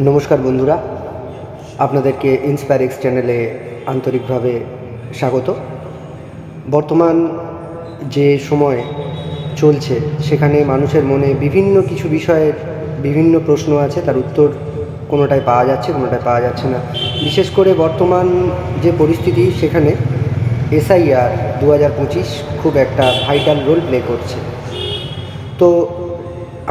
নমস্কার বন্ধুরা, আপনাদেরকে ইন্সপায়ার এক্স চ্যানেলে আন্তরিকভাবে স্বাগত। বর্তমান যে সময় চলছে, সেখানে মানুষের মনে বিভিন্ন কিছু বিষয়ের বিভিন্ন প্রশ্ন আছে, তার উত্তর কোনোটায় পাওয়া যাচ্ছে কোনোটায় পাওয়া যাচ্ছে না। বিশেষ করে বর্তমান যে পরিস্থিতি, সেখানে এসআইআর দু হাজার পঁচিশ খুব একটা ভাইটাল রোল প্লে করছে। তো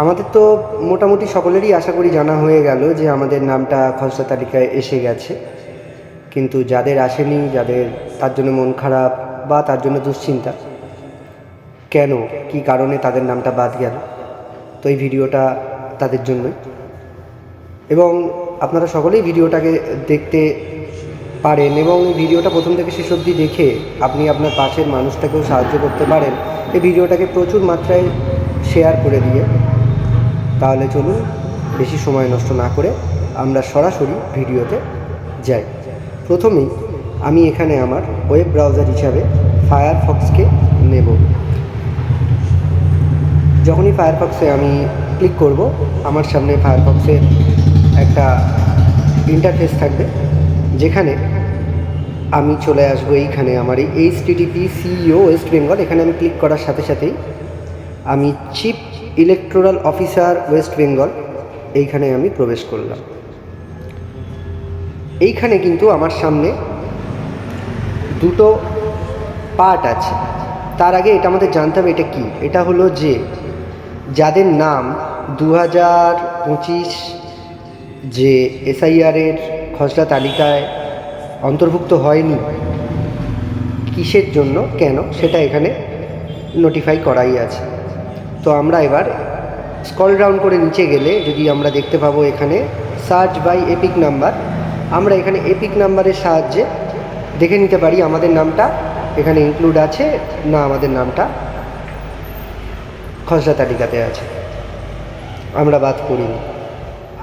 আমাদের তো মোটামুটি সকলেরই আশা করি জানা হয়ে গেল যে আমাদের নামটা খসড়া তালিকায় এসে গেছে। কিন্তু যাদের আসেনি, যাদের, তার জন্য মন খারাপ বা তার জন্য দুশ্চিন্তা, কেন, কি কারণে তাদের নামটা বাদ গেল? তো এই ভিডিওটা তাদের জন্যই। এবং আপনারা সকলেই ভিডিওটাকে দেখতে পারেন এবং ভিডিওটা প্রথম থেকে শেষ অবধি দেখে আপনি আপনার পাশের মানুষটাকেও সাহায্য করতে পারেন। এই ভিডিওটাকে প্রচুর মাত্রায় শেয়ার করে দিয়ে তাহলে চলুন বেশি সময় নষ্ট না করে আমরা সরাসরি ভিডিওতে যাই। প্রথমেই আমি এখানে আমার ওয়েব ব্রাউজার হিসাবে ফায়ারফক্সকে নেব। যখনই ফায়ারফক্সে আমি ক্লিক করব, আমার সামনে ফায়ারফক্সের একটা ইন্টারফেস থাকবে, যেখানে আমি চলে আসব এইখানে আমার এই H TTP CEO West Bengal এখানে আমি ক্লিক করার সাথে সাথেই আমি chief electoral officer West Bengal এইখানে আমি প্রবেশ করলাম। এইখানে কিন্তু আমার সামনে দুটো পার্ট আছে। তার আগে এটা আমাদের জানতে হবে এটা কি? এটা হলো যে, যাদের নাম দু হাজার পঁচিশ যে এসআইআরের খসড়া তালিকায় অন্তর্ভুক্ত হয়নি, কিসের জন্য, কেন, সেটা এখানে নোটিফাই করাই আছে। তো আমরা এবার স্কল ডাউন করে নিচে গেলে যদি আমরা দেখতে পাবো এখানে সার্চ বাই এপিক নাম্বার আমরা এখানে এপিক নাম্বারের সাহায্যে দেখে নিতে পারি আমাদের নামটা, এখানে ইনক্লুড আছে, না আমাদের নামটা খসড়া তালিকাতে আছে। আমরা বাদ করিনি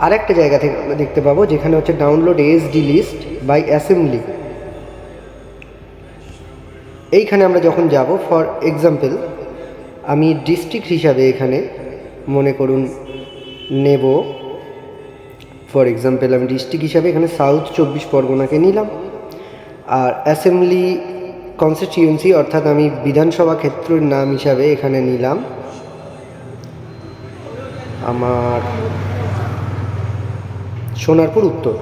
আরেকটা জায়গা থেকে আমরা দেখতে পাবো যেখানে হচ্ছে download SD list by assembly এইখানে আমরা যখন যাব ফর এক্সাম্পল আমি ডিস্ট্রিক্ট হিসাবে এখানে মনে করুন নেব। ফর এক্সাম্পল আমি ডিস্ট্রিক্ট হিসাবে এখানে সাউথ চব্বিশ পরগনাকে নিলাম। আর অ্যাসেম্বলি কনস্টিটিউয়েন্সি অর্থাৎ আমি বিধানসভা ক্ষেত্রের নাম হিসাবে এখানে নিলাম। আমার সোনারপুর উত্তর।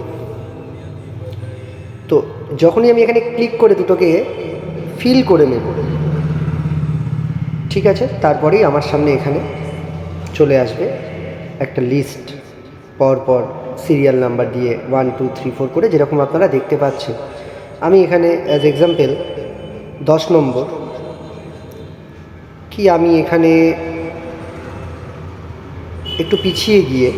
তো যখনই আমি এখানে ক্লিক করে দুটোকে ফিল করে নেব ঠিক আছে, তারপরেই আমার সামনে এখানে চলে আসবে একটা লিস্ট পরপর সিরিয়াল নাম্বার দিয়ে ওয়ান টু থ্রি ফোর করে যেরকম আপনারা দেখতে পাচ্ছেন। আমি এখানে অ্যাজ এক্সাম্পল দশ নম্বর। কি আমি এখানে একটু পিছিয়ে গিয়ে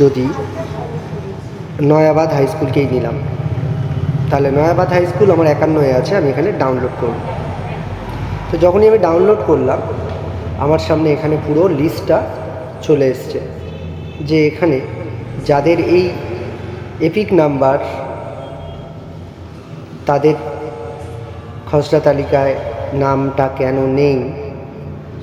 যদি নয়াবাদ হাই স্কুলকেই নিলাম? তাহলে নয়াবাদ হাই স্কুল আমার একান্নয়ে আছে, আমি এখানে ডাউনলোড করব। তো যখনই আমি ডাউনলোড করলাম, আমার সামনে এখানে পুরো লিস্টটা চলে এসছে, যে এখানে যাদের এই এপিক নাম্বার তাদের খসড়া তালিকায় নামটা কেন নেই,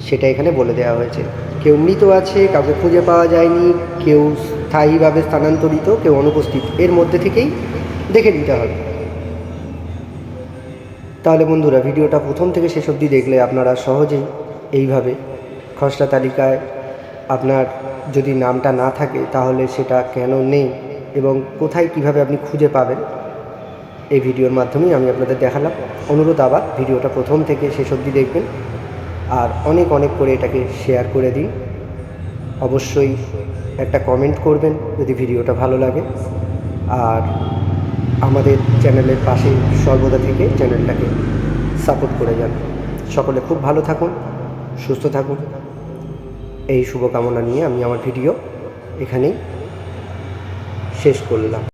সেটা এখানে বলে দেওয়া হয়েছে। কেউ মৃত আছে, কাউকে খুঁজে পাওয়া যায়নি, কেউ স্থায়ীভাবে স্থানান্তরিত, কেউ অনুপস্থিত, এর মধ্যে থেকেই দেখে নিতে হবে। তাহলে বন্ধুরা ভিডিওটা প্রথম থেকে শেষ অবধি দেখলে আপনারা সহজেই এইভাবে খসড়া তালিকায় আপনার যদি নামটা না থাকে তাহলে সেটা কেন নেই এবং কোথায় কীভাবে আপনি খুঁজে পাবেন এই ভিডিওর মাধ্যমেই আমি আপনাদের দেখালাম। অনুরোধ আবার, ভিডিওটা প্রথম থেকে শেষ অবধি দেখবেন আর অনেক অনেক করে এটাকে শেয়ার করে দিন। অবশ্যই একটা কমেন্ট করবেন যদি ভিডিওটা ভালো লাগে। আর আমাদের চ্যানেলের পাশে সর্বদা থেকে চ্যানেলটাকে সাপোর্ট করে যান। সকলে খুব ভালো থাকুন, সুস্থ থাকুন। এই শুভকামনা নিয়ে আমি আমার ভিডিও এখানেই শেষ করলাম।